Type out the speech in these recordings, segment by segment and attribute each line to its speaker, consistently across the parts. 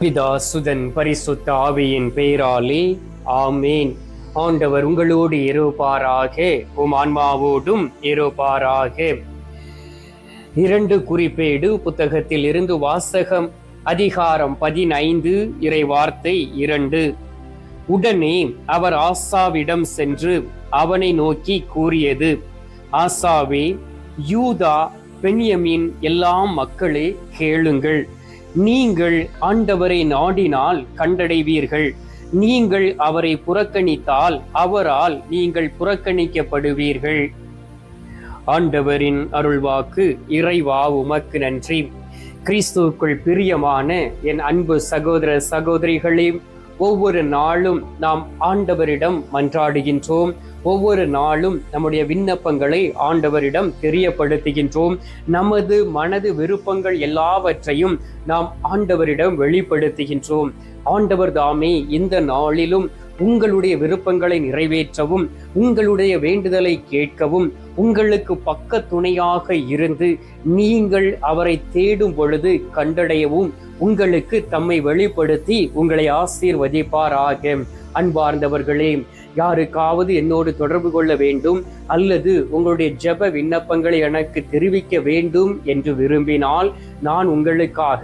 Speaker 1: பிதா சுதன் பரிசுத்த ஆவியின் பெயராலே ஆமேன். ஆண்டவர் உங்களோடு இருப்பாராக உம் ஆன்மாவோடும் இருப்பாராக. இரண்டு குறிப்பேடு புத்தகத்தில் இருந்து வாசகம் அதிகாரம் பதினைந்து இறை வார்த்தை இரண்டு. உடனே அவர் ஆசாவிடம் சென்று அவனை நோக்கி கூறியது ஆசாவே யூதா பெண்யமின் எல்லாம் மக்களே கேளுங்கள். நீங்கள் ஆண்டவரை நாடினால் கண்டடைவீர்கள். நீங்கள் அவரை புறக்கணித்தால் அவரால் நீங்கள் புறக்கணிக்கப்படுவீர்கள். ஆண்டவரின் அருள்வாக்கு இறைவா உமக்கு நன்றி. கிறிஸ்துவுக்குள் பிரியமான என் அன்பு சகோதர சகோதரிகளே ஒவ்வொரு நாளும் நாம் ஆண்டவரிடம் மன்றாடுகின்றோம். ஒவ்வொரு நாளும் நம்முடைய விண்ணப்பங்களை ஆண்டவரிடம் தெரியப்படுத்துகின்றோம். நமது மனது விருப்பங்கள் எல்லாவற்றையும் நாம் ஆண்டவரிடம் வெளிப்படுத்துகின்றோம். ஆண்டவர் தாமே இந்த நாளிலும் உங்களுடைய விருப்பங்களை நிறைவேற்றவும் உங்களுடைய வேண்டுதலை கேட்கவும் உங்களுக்கு பக்க துணையாக இருந்து நீங்கள் அவரை தேடும் பொழுது கண்டடையவும் உங்களுக்கு தம்மை வெளிப்படுத்தி உங்களை ஆசீர்வதிப்பாராக. அன்பார்ந்தவர்களே யாருக்காவது என்னோடு தொடர்பு கொள்ள வேண்டும்? அல்லது உங்களுடைய ஜெப விண்ணப்பங்களை எனக்கு தெரிவிக்க வேண்டும் என்று விரும்பினால் நான் உங்களுக்காக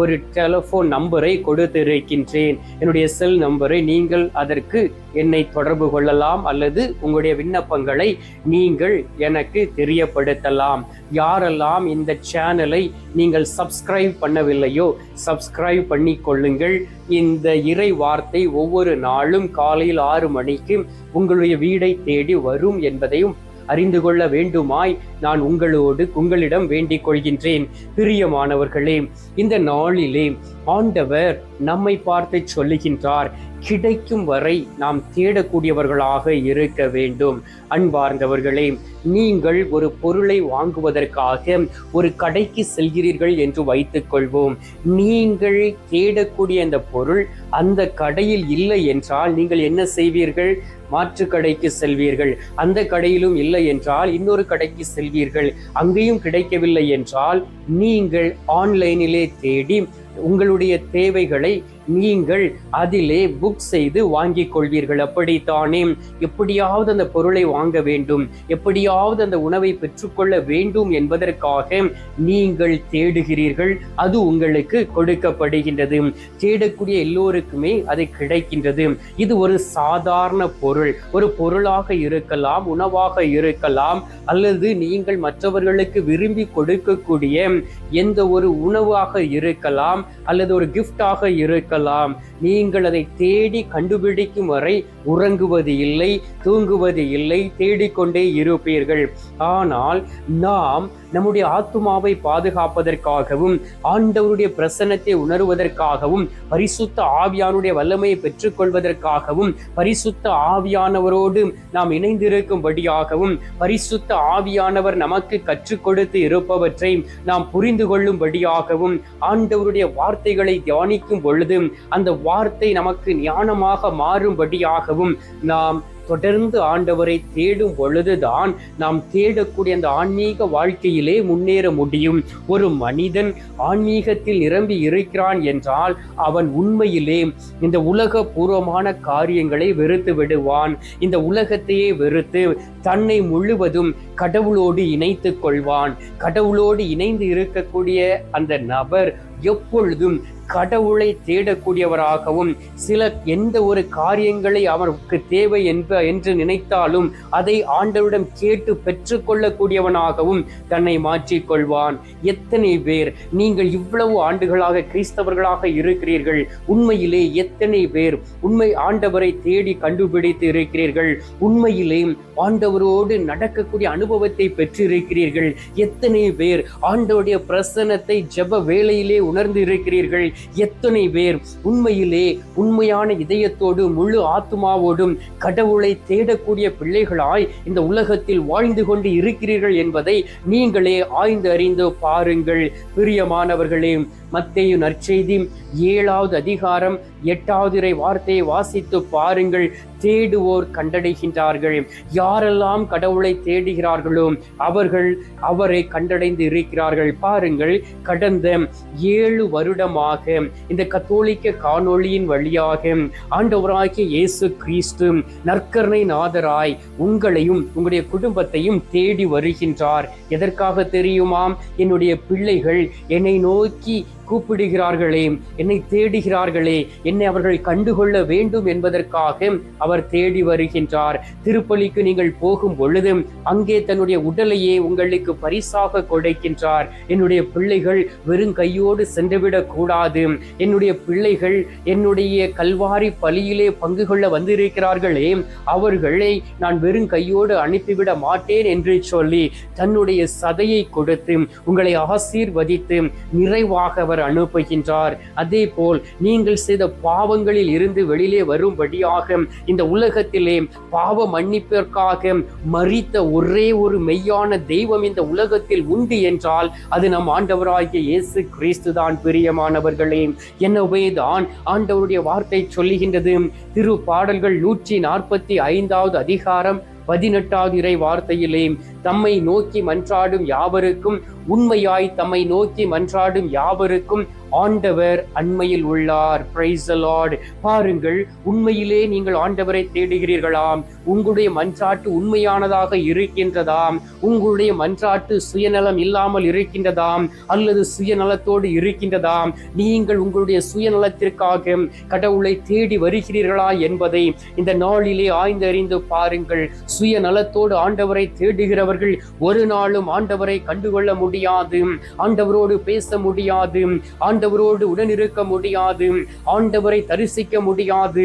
Speaker 1: ஒரு டெலிஃபோன் நம்பரை கொடுத்திருக்கின்றேன். என்னுடைய செல் நம்பரை நீங்கள் அதற்கு என்னை தொடர்பு கொள்ளலாம் அல்லது உங்களுடைய விண்ணப்பங்களை நீங்கள் எனக்கு தெரியப்படுத்தலாம். யாரெல்லாம் இந்த சேனலை நீங்கள் சப்ஸ்கிரைப் பண்ணவில்லையோ சப்ஸ்கிரைப் பண்ணி கொள்ளுங்கள். இந்த இறை வார்த்தை ஒவ்வொரு நாளும் காலையில் ஆறு மணிக்கு உங்களுடைய வீடை தேடி வரும் என்பதை என்பதையும் அறிந்து கொள்ள வேண்டுமாய் நான் உங்களோடு உங்களிடம் வேண்டிக் கொள்கின்றேன். பிரியமானவர்களே இந்த நாளிலே ஆண்டவர் நம்மை பார்த்து சொல்லுகின்றார் கிடைக்கும் வரை நாம் தேடக்கூடியவர்களாக இருக்க வேண்டும். அன்பார்ந்தவர்களே நீங்கள் ஒரு பொருளை வாங்குவதற்காக ஒரு கடைக்கு செல்கிறீர்கள் என்று வைத்துக்கொள்வோம். நீங்கள் தேடக்கூடிய அந்த பொருள் அந்த கடையில் இல்லை என்றால் நீங்கள் என்ன செய்வீர்கள்? மாற்று கடைக்கு செல்வீர்கள். அந்த கடையிலும் இல்லை என்றால் இன்னொரு கடைக்கு செல்வீர்கள். அங்கேயும் கிடைக்கவில்லை என்றால் நீங்கள் ஆன்லைனிலே தேடி உங்களுடைய தேவைகளை நீங்கள் அதிலே புக் செய்து வாங்கிக் கொள்வீர்கள். அப்படித்தானே? எப்படியாவது அந்த பொருளை வாங்க வேண்டும். எப்படியாவது அந்த உணவை பெற்றுக்கொள்ள வேண்டும் என்பதற்காக நீங்கள் தேடுகிறீர்கள். அது உங்களுக்கு கொடுக்கப்படுகின்றது. தேடக்கூடிய எல்லோருக்குமே அது கிடைக்கின்றது. இது ஒரு சாதாரண பொருள். ஒரு பொருளாக இருக்கலாம் உணவாக இருக்கலாம் அல்லது நீங்கள் மற்றவர்களுக்கு விரும்பி கொடுக்கக்கூடிய எந்த ஒரு உணவாக இருக்கலாம் அல்லது ஒரு கிஃப்டாக இருக்கலாம் நீங்கள் அதை தேடி கண்டுபிடிக்கும் வரை உறங்குவது இல்லை தூங்குவது இல்லை தேடிக்கொண்டே இருப்பீர்கள். ஆனால் நாம் நம்முடைய ஆத்மாவை பாதுகாப்பதற்காகவும் ஆண்டவருடைய பிரசன்னத்தை உணர்வதற்காகவும் பரிசுத்த ஆவியானுடைய வல்லமையை பெற்றுக்கொள்வதற்காகவும் பரிசுத்த ஆவியானவரோடு நாம் இணைந்திருக்கும்படியாகவும் பரிசுத்த ஆவியானவர் நமக்கு கற்றுக் கொடுத்து இருப்பவற்றை நாம் புரிந்து கொள்ளும்படியாகவும் ஆண்டவருடைய வார்த்தைகளை தியானிக்கும் பொழுது அந்த வார்த்தை நமக்கு ஞானமாக மாறும்படியாகவும் நாம் தொடர்ந்து ஆண்டவரை தேடும் பொழுதுதான் நாம் தேடக்கூடிய அந்த ஆன்மீக வாழ்க்கையிலே முன்னேற முடியும். ஒரு மனிதன் ஆன்மீகத்தில் நிரம்பி இருக்கிறான் என்றால் அவன் உண்மையிலே இந்த உலக பூர்வமான காரியங்களை வெறுத்து விடுவான். இந்த உலகத்தையே வெறுத்து தன்னை முழுவதும் கடவுளோடு இணைத்து கொள்வான். கடவுளோடு இணைந்து இருக்கக்கூடிய அந்த நபர் எப்பொழுதும் கடவுளை தேடக்கூடியவராகவும் சில எந்த ஒரு காரியங்களை அவருக்கு தேவை என்ப என்று நினைத்தாலும் அதை ஆண்டவரிடம் கேட்டு பெற்றுக்கொள்ளக்கூடியவனாகவும் தன்னை மாற்றிக்கொள்வான். எத்தனை பேர் நீங்கள் இவ்வளவு ஆண்டுகளாக கிறிஸ்தவர்களாக இருக்கிறீர்கள் உண்மையிலே எத்தனை பேர் உண்மை ஆண்டவரை தேடி கண்டுபிடித்து இருக்கிறீர்கள் உண்மையிலே ஆண்டவரோடு நடக்கக்கூடிய அனுபவத்தை பெற்றிருக்கிறீர்கள் எத்தனை பேர் ஆண்டவருடைய பிரசன்னத்தை ஜெப வேளையிலே உணர்ந்து இருக்கிறீர்கள் எத்தனை பேர் உண்மையிலே உண்மையான இதயத்தோடு முழு ஆத்மாவோடும் கடவுளை தேடக்கூடிய பிள்ளைகளாய் இந்த உலகத்தில் வாழ்ந்து கொண்டு இருக்கிறீர்கள் என்பதை நீங்களே ஆய்ந்து அறிந்து பாருங்கள். பிரியமானவர்களே மத்தேயு நற்செய்தி ஏழாவது அதிகாரம் எட்டாவது இறை வார்த்தையை வாசித்து பாருங்கள். தேடுவோர் கண்டடைகின்றார்கள். யாரெல்லாம் கடவுளை தேடுகிறார்களோ அவர்கள் அவரை கண்டடைந்து இருக்கிறார்கள். பாருங்கள் கடந்த ஏழு வருடமாக இந்த கத்தோலிக்க காணொளியின் வழியாக ஆண்டவராகிய இயேசு கிறிஸ்து நற்கர்ணை நாதராய் உங்களையும் உங்களுடைய குடும்பத்தையும் தேடி வருகின்றார். எதற்காக தெரியுமாம்? என்னுடைய பிள்ளைகள் என்னை நோக்கி கூப்பிடுகிறார்களே என்னை தேடுகிறார்களே என்னை அவர்கள் கண்டுகொள்ள வேண்டும் என்பதற்காக அவர் தேடி வருகின்றார். திருப்பலிக்கு நீங்கள் போகும் பொழுது அங்கே தன்னுடைய உடலையே உங்களுக்கு பரிசாக கொடுக்கின்றார். என்னுடைய பிள்ளைகள் வெறும் கையோடு சென்றுவிடக் கூடாது. என்னுடைய பிள்ளைகள் என்னுடைய கல்வாரி பலியிலே பங்கு கொள்ள வந்திருக்கிறார்களே அவர்களை நான் வெறும் கையோடு அனுப்பிவிட மாட்டேன் என்று சொல்லி தன்னுடைய சதையை கொடுத்து உங்களை ஆசீர்வதித்து நிறைவாக அவர் அனுப்புகின்றார். அதே போல் நீங்கள் செய்த பாவங்களில் இருந்து வெளியிலே வரும்படியாக இந்த உலகத்திலே பாவ மன்னிப்பிற்காக மறித்த ஒரே ஒரு மெய்யான தெய்வம் இந்த உலகத்தில் உண்டு என்றால் அது நம் ஆண்டவராகிய இயேசு கிறிஸ்து தான் பிரியமானவர்களே. எனவே தான் ஆண்டவருடைய வார்த்தை சொல்லுகின்றது. திரு பாடல்கள் நூற்றி நாற்பத்தி ஐந்தாவது அதிகாரம் பதினெட்டாவது இறை வார்த்தையிலே தம்மை நோக்கி மன்றாடும் யாவருக்கும் உண்மையாய் தம்மை நோக்கி மன்றாடும் யாவருக்கும் ஆண்டவர் அண்மையில் உள்ளார். பிரைஸ் லார்ட் பாருங்கள் உண்மையிலே நீங்கள் ஆண்டவரை தேடுகிறீர்களாம். உங்களுடைய மன்றாட்டு உண்மையானதாக இருக்கின்றதாம். உங்களுடைய மன்றாட்டு சுயநலம் இல்லாமல் இருக்கின்றதாம் அல்லது சுயநலத்தோடு இருக்கின்றதாம். நீங்கள் உங்களுடைய சுயநலத்திற்காக கடவுளை தேடி வருகிறீர்களா என்பதை இந்த நாளிலே ஆய்ந்தறிந்து பாருங்கள். சுயநலத்தோடு ஆண்டவரை தேடுகிறவர்கள் ஒரு நாளும் ஆண்டவரை கண்டுகொள்ள முடியாது. ஆண்டவரோடு பேச முடியாது. ஆண்டவரோடு உடனிருக்க முடியாது. ஆண்டவரை தரிசிக்க முடியாது.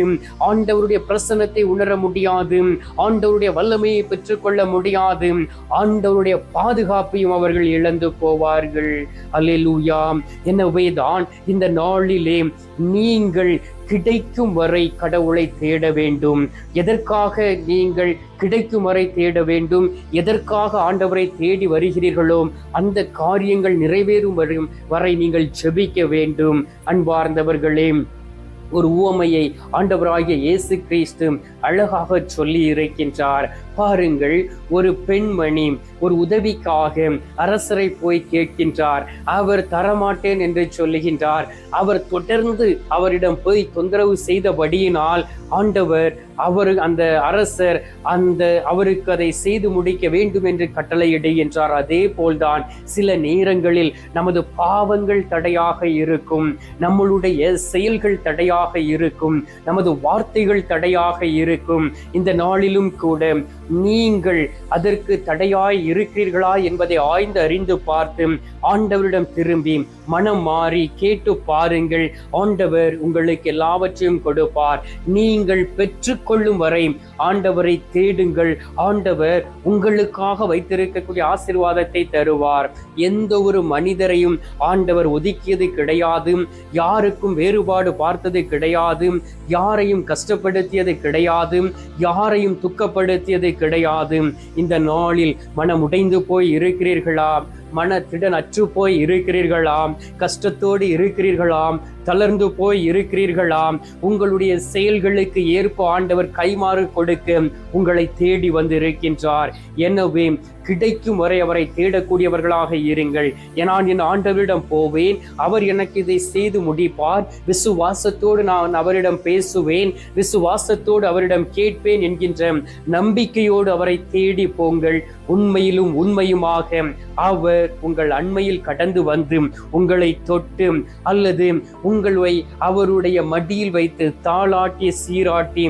Speaker 1: ஆண்டவருடைய பிரசன்னத்தை உணர முடியாது. ஆண்டவருடைய வல்லமையை பெற்றுக்கொள்ள முடியாது. ஆண்டவருடைய பாதுகாப்பையும் அவர்கள் இழந்து போவார்கள். அல்லேலூயா. எனவே தான் இந்த நாளிலே நீங்கள் கிடைக்கும் வரை கடவுளை தேட வேண்டும். எதற்காக நீங்கள் கிடைக்கும் வரை தேட வேண்டும்? எதற்காக ஆண்டவரை தேடி வருகிறீர்களோ அந்த காரியங்கள் நிறைவேறும் வரும் வரை நீங்கள் செபிக்க வேண்டும். அன்பார்ந்தவர்களே ஒரு உவமையை ஆண்டவராகிய இயேசு கிறிஸ்து அழகாக சொல்லி இருக்கின்றார் பாருங்கள் ஒரு பெண்மணி ஒரு உதவிக்காக அரசரை போய் கேட்கின்றார். அவர் தரமாட்டேன் என்று சொல்லுகின்றார். அவர் தொடர்ந்து அவரிடம் போய் தொந்தரவு செய்தபடியினால் ஆண்டவர் அவர் அந்த அரசர் அந்த அவருக்கு அதை செய்து முடிக்க வேண்டும் என்று கட்டளையிடுகின்றார் அதே போல்தான் சில நேரங்களில் நமது பாவங்கள் தடையாக இருக்கும் நம்மளுடைய செயல்கள் தடையாக இருக்கும் நமது வார்த்தைகள் தடையாக இருக்கும். இந்த நாளிலும் கூட நீங்கள் அதற்கு தடையாய் இருக்கிறீர்களா என்பதை ஆய்ந்து அறிந்து பார்த்து ஆண்டவரிடம் திரும்பி மனம் மாறி கேட்டு பாருங்கள். ஆண்டவர் உங்களுக்கு எல்லாவற்றையும் கொடுப்பார். நீங்கள் பெற்றுக்கொள்ளும் வரை ஆண்டவரை தேடுங்கள். ஆண்டவர் உங்களுக்காக வைத்திருக்கக்கூடிய ஆசீர்வாதத்தை தருவார். எந்த ஒரு மனிதரையும் ஆண்டவர் ஒதுக்கியது கிடையாது. யாருக்கும் வேறுபாடு பார்த்தது கிடையாது. யாரையும் கஷ்டப்படுத்தியது கிடையாது. யாரையும் துக்கப்படுத்தியது கிடையாது. இந்த நாளில் மனம் உடைந்து போய் இருக்கிறீர்களா? மன திடன் அற்று போய் இருக்கிறீர்களாம். கஷ்டத்தோடு இருக்கிறீர்களாம். தளர்ந்து போய் இருக்கிறீர்களாம். உங்களுடைய செயல்களுக்கு ஏற்ப ஆண்டவர் கைமாறு கொடுக்க உங்களை தேடி வந்து இருக்கின்றார் எனவே கிடைக்கும் வரை அவரை தேடக்கூடியவர்களாக இருங்கள். நான் என் ஆண்டவரிடம் போவேன். அவர் எனக்கு இதை செய்து முடிப்பார். விசுவாசத்தோடு நான் அவரிடம் பேசுவேன். விசுவாசத்தோடு அவரிடம் கேட்பேன் என்கின்ற நம்பிக்கையோடு அவரை தேடி போங்கள். உண்மையிலும் உண்மையுமாக அவர் உங்கள் அண்மையில் கடந்து வந்து உங்களை தொட்டு அல்லது உங்களை உங்களை அவருடைய மடியில் வைத்து தாளாட்டி சீராட்டி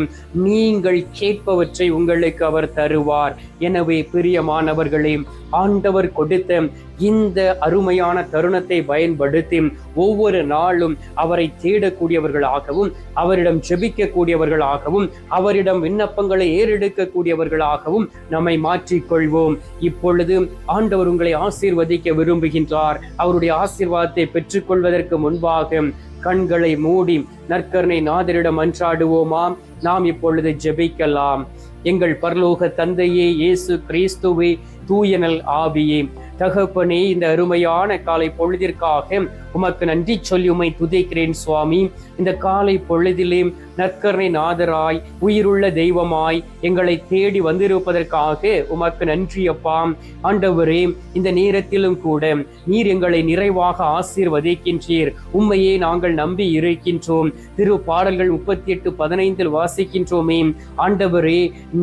Speaker 1: நீங்கள் கேட்பவற்றை உங்களுக்கு அவர் தருவார். எனவே பிரியமானவர்களே ஆண்டவர் கொடுத்த இந்த அருமையான தருணத்தை பயன்படுத்தி ஒவ்வொரு நாளும் அவரை தேடக்கூடியவர்களாகவும் அவரிடம் ஜெபிக்கக்கூடியவர்களாகவும் அவரிடம் விண்ணப்பங்களை ஏறெடுக்கக்கூடியவர்களாகவும் நம்மை மாற்றிக்கொள்வோம். இப்பொழுது ஆண்டவர் உங்களை ஆசீர்வதிக்க விரும்புகின்றார். அவருடைய ஆசீர்வாதத்தை பெற்றுக்கொள்வதற்கு முன்பாக கண்களை மூடி நற்கருணை நாதரிடம் அன்றாடுவோமாம் நாம் இப்பொழுது ஜெபிக்கலாம். எங்கள் பரலோக தந்தையே இயேசு கிறிஸ்துவே தூயனல் ஆவியே. தகப்பனே இந்த அருமையான காலை பொழுதிற்காக உமக்கு நன்றி சொல்லி உமை துதைக்கிறேன் சுவாமி. இந்த காலை பொழுதிலே நற்கரணை நாதராய் உயிருள்ள தெய்வமாய் எங்களை தேடி வந்திருப்பதற்காக உமக்கு நன்றி அப்பா. ஆண்டவரே இந்த நேரத்திலும் கூட நீர் எங்களை நிறைவாக ஆசீர்வதிக்கின்றீர். உண்மையே நாங்கள் நம்பி இருக்கின்றோம். திரு பாடல்கள் முப்பத்தி எட்டு பதினைந்தில் வாசிக்கின்றோமே. ஆண்டவரே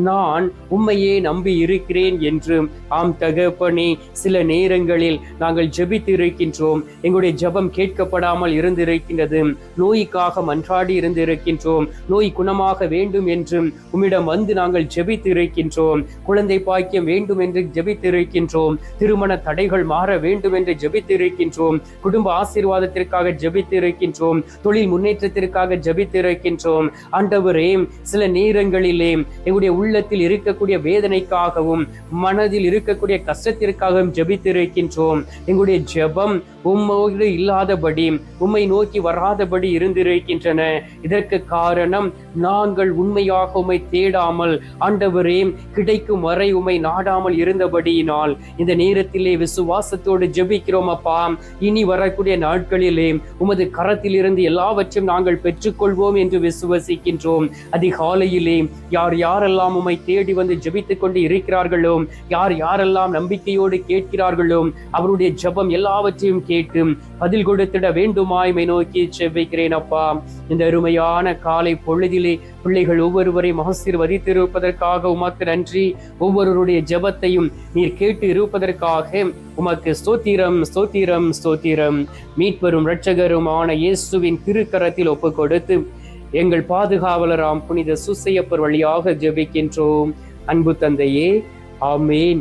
Speaker 1: நான் உண்மையே நம்பி இருக்கிறேன் என்று. ஆம் தகப்பனே சில நேரங்களில் நாங்கள் ஜெபித்து இருக்கின்றோம் எங்களுடைய ஜெபம் கேட்கப்படாமல் இருந்திருக்கின்றது. நோய்க்காக மன்றாடி இருந்திருக்கின்றோம். நோய் குணமாக வேண்டும் என்றும் உம்மிடம் வந்து நாங்கள் ஜெபித்து இருக்கின்றோம் குழந்தை பாக்கியம் வேண்டும் என்று ஜெபித்து இருக்கின்றோம் திருமண தடைகள் மாற வேண்டும் என்று ஜெபித்து இருக்கின்றோம் குடும்ப ஆசீர்வாதத்திற்காக ஜெபித்து இருக்கின்றோம் தொழில் முன்னேற்றத்திற்காக ஜெபித்து இருக்கின்றோம் ஆண்டவரே சில நேரங்களிலே எங்களுடைய உள்ளத்தில் இருக்கக்கூடிய வேதனைக்காகவும் மனதில் இருக்கக்கூடிய கஷ்டத்திற்காகவும் ஜெபித்து இருக்கின்றோம் எங்களுடைய ஜெபம் உம்மோடு இல்லாதபடி உம்மை நோக்கி வராதபடி இருந்திருக்கின்றன. இதற்கு காரணம் நாங்கள் உண்மையாக உம்மை தேடாமல் ஆண்டவரே கிடைக்கும் வரை உம்மை நாடாமல் இருந்தபடியினால். இந்த நேரத்திலே விசுவாசத்தோடு ஜெபிக்கிறோம் அப்பா. இனி வரக்கூடிய நாட்களிலே உமது கரத்திலிருந்து எல்லாவற்றையும் நாங்கள் பெற்றுக்கொள்வோம் என்று விசுவசிக்கின்றோம். அதிகாலையிலே யார் யாரெல்லாம் உம்மை தேடி வந்து ஜெபித்துக் கொண்டு இருக்கிறார்களோ யார் யாரெல்லாம் நம்பிக்கையோடு கேட்கிறார்களோ அவருடைய ஜெபம் எல்லாவற்றையும் கேட்டு பதில் கொடுத்திட வேண்டுமாய்மை நோக்கி செவ்விக்கிறேன் அப்பா. இந்த அருமையான காலை பொழுதிலே பிள்ளைகள் ஒவ்வொருவரையும் ஆசீர்வதித்திருப்பதற்காக உமக்கு நன்றி. ஒவ்வொருவருடைய ஜெபத்தையும் நீர் கேட்டு இருப்பதற்காக உமக்கு ஸ்தோத்திரம் ஸ்தோத்திரம் ஸ்தோத்திரம். மீட்பரும் இரட்சகருமான இயேசுவின் திருக்கரத்தில் ஒப்பு கொடுத்து எங்கள் பாதுகாவலராம் புனித சுசையப்பர் வழியாக ஜெபிக்கின்றோம். அன்பு தந்தையே ஆமேன்.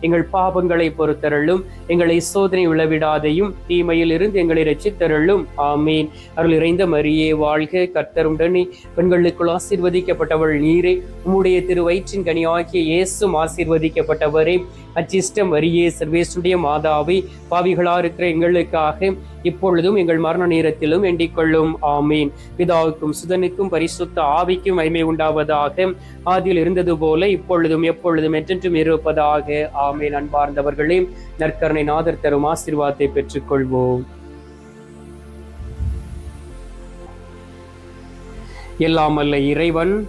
Speaker 1: எங்கள் பாபங்களை பொறுத்தருளும் எங்களை சோதனை உளவிடாதையும் தீமையில் இருந்து எங்களை ரச்சித்தருளும் ஆமீன். அருள் இறைந்த மரியே வாழ்க கர்த்தருடனே. பெண்களுக்குள் ஆசீர்வதிக்கப்பட்டவள் நீரே. உம்முடைய திருவயிற்றின் கனியாகிய இயேசும் ஆசீர்வதிக்கப்பட்டவரே. அச்சிஷ்டம் வரியே சர்வேசுடைய மாதாவை பாவிகளா இருக்கிற எங்களுக்காக இப்பொழுதும் எங்கள் மரண நேரத்திலும் எண்டிக்கொள்ளும் ஆமீன். பிதாவுக்கும் சுதனுக்கும் பரிசுத்த ஆவிக்கும் மகிமை உண்டாவதாக ஆதியில் இருந்தது போல இப்பொழுதும் எப்பொழுதும் என்றென்றும் இருப்பதாக. ஆ ஆமேன் அன்பார்ந்தவர்களே நற்கரணை நாதர் தரும் ஆசீர்வாதத்தை பெற்றுக்கொள்வோம். எல்லாமல்ல இறைவன்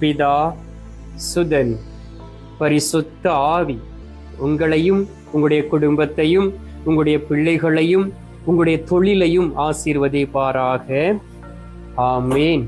Speaker 1: பிதா சுதன் பரிசுத்த ஆவி உங்களையும் உங்களுடைய குடும்பத்தையும் உங்களுடைய பிள்ளைகளையும் உங்களுடைய தொழிலையும் ஆசீர்வதிப்பாராக. ஆமேன்.